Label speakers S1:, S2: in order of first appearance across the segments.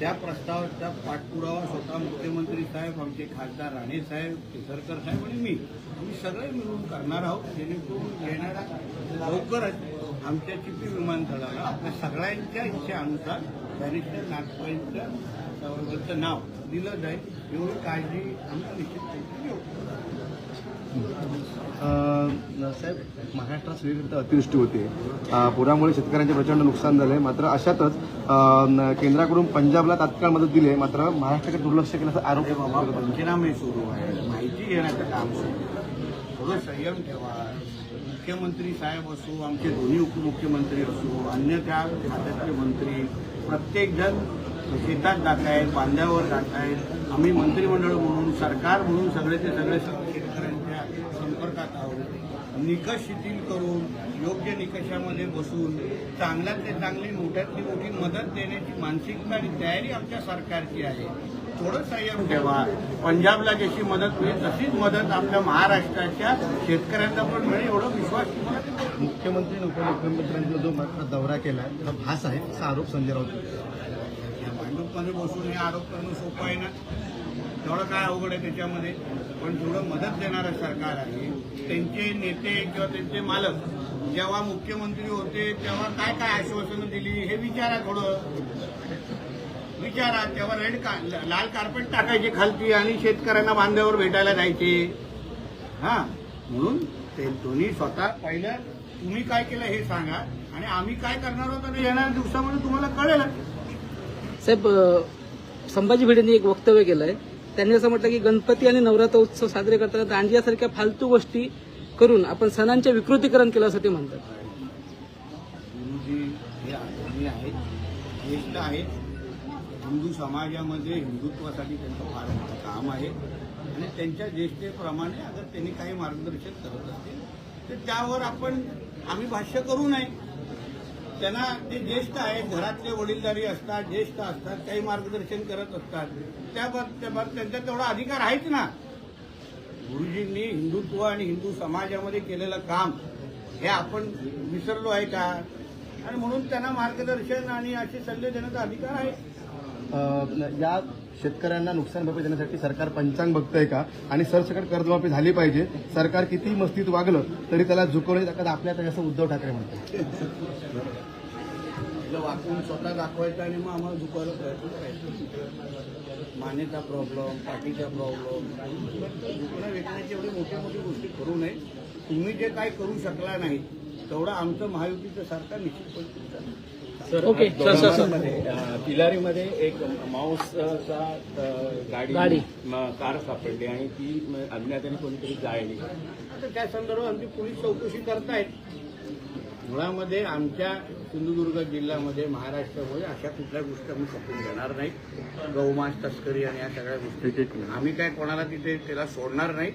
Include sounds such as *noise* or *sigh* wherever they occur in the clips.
S1: त्या प्रस्तावाचा पाठपुरावा स्वतः मुख्यमंत्री साहेब आमचे खासदार राणे साहेब केसरकर साहेब आणि मी आम्ही सगळे मिळून करणार आहोत जेणेकरून येणाऱ्या लवकरच आमच्या चिपी विमानतळाला आपल्या सगळ्यांच्या इच्छेनुसार बॅरिस्टर नागपाईंचं नाव दिलं जाईल एवढी काळजी आम्ही निश्चित घेऊ.
S2: साहेब महाराष्ट्रात सगळीकडे अतिवृष्टी होते. पुरामुळे शेतकऱ्यांचे प्रचंड नुकसान झाले. मात्र अशातच केंद्राकडून पंजाबला तात्काळ मदत दिली आहे. मात्र महाराष्ट्राकडे दुर्लक्ष केल्याचा आरोप
S1: पंचनामे सुरू आहे. माहिती घेण्याचं काम सुरू थोडं संयम ठेवा. मुख्यमंत्री साहेब असो आमचे दोन्ही उपमुख्यमंत्री असो अन्य त्या खात्यातले मंत्री प्रत्येकजण शेतात जात आहेत बांध्यावर जात आहेत आम्ही मंत्रिमंडळ म्हणून सरकार म्हणून सगळे ते सगळे संपर्कात आहोत. निकष शिथिल करून योग्य निकषामध्ये बसून चांगल्यातले चांगली मोठ्यातली मोठी मदत देण्याची मानसिकता आणि तयारी आमच्या सरकारची आहे. थोडं संयम ठेवा. पंजाबला जशी मदत मिळेल तशीच मदत आपल्या महाराष्ट्राच्या शेतकऱ्यांना पण मिळेल एवढा विश्वास तुम्हाला.
S2: मुख्यमंत्री आणि उपमुख्यमंत्र्यांनी जो दौरा केला हा भास आहे असा आरोप संजय राऊत
S1: या भांडूपमध्ये बसून हे आरोप करणं सोपं आहे ना? तेवढं काय अवघड आहे त्याच्यामध्ये. पण थोडं मदत देणारं सरकार आहे त्यांचे नेते किंवा त्यांचे मालक जेव्हा मुख्यमंत्री होते तेव्हा काय काय आश्वासनं दिली हे विचारा थोडं. विचारा तेव्हा रेड का लाल कार्पेट टाकायचे खालती आणि शेतकऱ्यांना बांध्यावर भेटायला जायचे. हा म्हणून ते दोन्ही स्वतः पहिलं तुम्ही काय केलं हे सांगा. आणि आम्ही काय करणार आहोत आणि येणाऱ्या दिवसामध्ये तुम्हाला कळेल.
S3: साहेब संभाजी भिडेंनी एक वक्तव्य केलंय. त्यांनी असं म्हटलं की गणपती आणि नवरात्र उत्सव साजरे करताना दांडियासारख्या फालतू गोष्टी करून आपण सणांचे विकृतीकरण केलं असं ते म्हणतात
S1: हे आहेत ज्येष्ठ आहेत. हिंदू समाजामध्ये हिंदुत्वासाठी त्यांचं फार मोठं काम आहे. आणि त्यांच्या ज्येष्ठेप्रमाणे अगर त्यांनी काही मार्गदर्शन करत असतील तर त्यावर आपण आम्ही भाष्य करू नये. त्यांना ते ज्येष्ठ आहेत घरातले वडीलधारी असतात ज्येष्ठ असतात काही मार्गदर्शन करत असतात. त्या त्यांचा तेवढा अधिकार आहेच ना. गुरुजींनी हिंदुत्व आणि हिंदू समाजामध्ये केलेलं काम हे आपण विसरलो आहे का? आणि म्हणून त्यांना मार्गदर्शन आणि असे सल्ले देण्याचा अधिकार आहे.
S2: या शेतकऱ्यांना नुकसान भरपाई देण्यासाठी सरकार पंचांग बघतंय का? आणि सरसकट कर्जमाफी झाली पाहिजे. सरकार किती मस्तीत वागलं तरी त्याला झुकवणे ताकद आपल्या तरी असं उद्धव ठाकरे म्हणतात.
S1: आपलं वाकून स्वतः दाखवायचं आणि मग आम्हाला झुकवायला प्रयत्न करायचा. मानेचा प्रॉब्लेम पाठीचा प्रॉब्लेम दुखणं विकण्याची एवढी मोठी मोठी गोष्टी करू नये. तुम्ही जे काय करू शकला नाही तेवढं आमचं महायुतीचं सरकार निश्चितपणे
S3: ओके सर सर
S4: सरमध्ये एक माऊसचा गाडी कार सापडली आणि ती अज्ञाताने कोणीतरी जाळली.
S1: आता त्या संदर्भात आमची पोलीस चौकशी करतायत. मुळामध्ये आमच्या सिंधुदुर्ग जिल्ह्यामध्ये महाराष्ट्रामध्ये अशा कुठल्या गोष्टी आम्ही खपून घेणार नाही गौमांस तस्करी आणि या सगळ्या गोष्टी. आम्ही काय कोणाला तिथे त्याला सोडणार नाही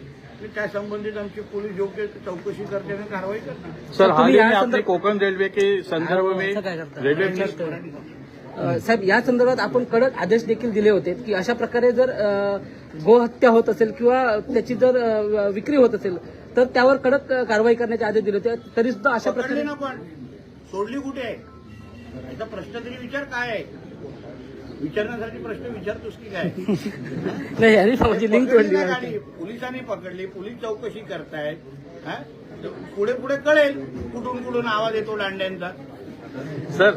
S1: त्या संबंधित आमचे पोलीस योग्य चौकशी करते आणि कारवाई करतात
S5: सर
S3: या संदर्भ-
S5: कोकण रेलवे के संदर्भ में
S3: असं काय करता?
S5: रेलवे
S3: अ, साहेब या संदर्भात आपण कडक आदेश देखील दिले होते की अशा प्रकारे जर अ, गोहत्या होत असेल किंवा त्याची जर अ, विक्री होत असेल तर त्यावर कडक अ, कारवाई करण्याचे आदेश दिले होते. तरी सुद्धा अशा
S1: पकडले
S3: प्रकारे
S1: ना पण. सोडली कुठे? आहे याचा प्रश्न तरी विचार काय आहे? विचारण्यासाठी प्रश्न विचारतोस की काय? *laughs*
S3: नाही यांनी माझी लिंक
S1: पकडली
S3: तोडली
S1: ना गाडी पोलिसांनी पकडली पोलीस चौकशी करतायत हा? तर पुढे पुढे कळेल कुठून कुठून आवाज़ येतो दांड्यांचा
S5: सर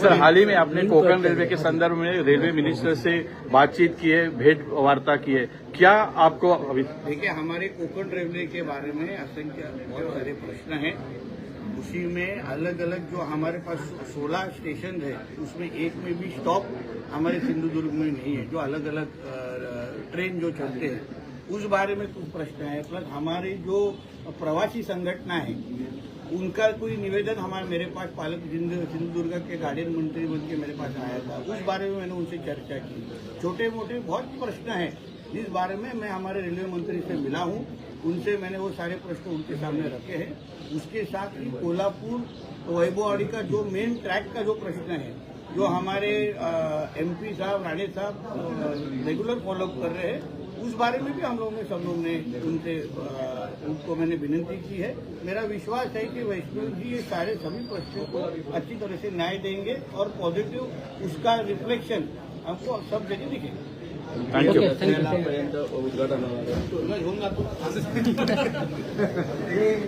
S5: सर हाल ही में आपने कोकण रेलवे के संदर्भ में रेलवे मिनिस्टर से बातचीत की है भेंट वार्ता की है। क्या आपको अभी
S1: देखिए हमारे कोकण रेलवे के बारे में असंख्य बहुत सारे प्रश्न हैं। उसी में अलग अलग जो हमारे पास 16 स्टेशन है, उसमें एक में भी स्टॉप हमारे सिंधुदुर्ग में नहीं है, जो अलग अलग ट्रेन जो चलते हैं। उस बारे में कुछ प्रश्न है। प्लस हमारे जो प्रवासी संगठना है, उनका कोई निवेदन हमारे, मेरे पास पालक सिंधुदुर्ग के गार्डियन मंत्री बन के मेरे पास आया था। उस बारे में मैंने उनसे चर्चा की। छोटे मोटे बहुत प्रश्न हैं। जिस बारे में मैं हमारे रेलवे मंत्री से मिला हूँ। उनसे मैंने वो सारे प्रश्न उनके सामने रखे हैं। उसके साथ ही कोल्हापुर वैभववाड़ी का जो मेन ट्रैक का जो प्रश्न है, जो हमारे एमपी साहब, राणे साहब रेगुलर फॉलोअप कर रहे हैं, उस बारे में भी हम लोगों ने, सब लोग ने उनसे उनको मैंने विनती की है। मेरा विश्वास है कि वैष्णव जी ये सारे सभी प्रश्नों को अच्छी तरह से न्याय देंगे और पॉजिटिव उसका रिफ्लेक्शन
S5: हमको सब जगह दिखेगा।
S4: थँक्यू
S1: उद्घाटन *laughs*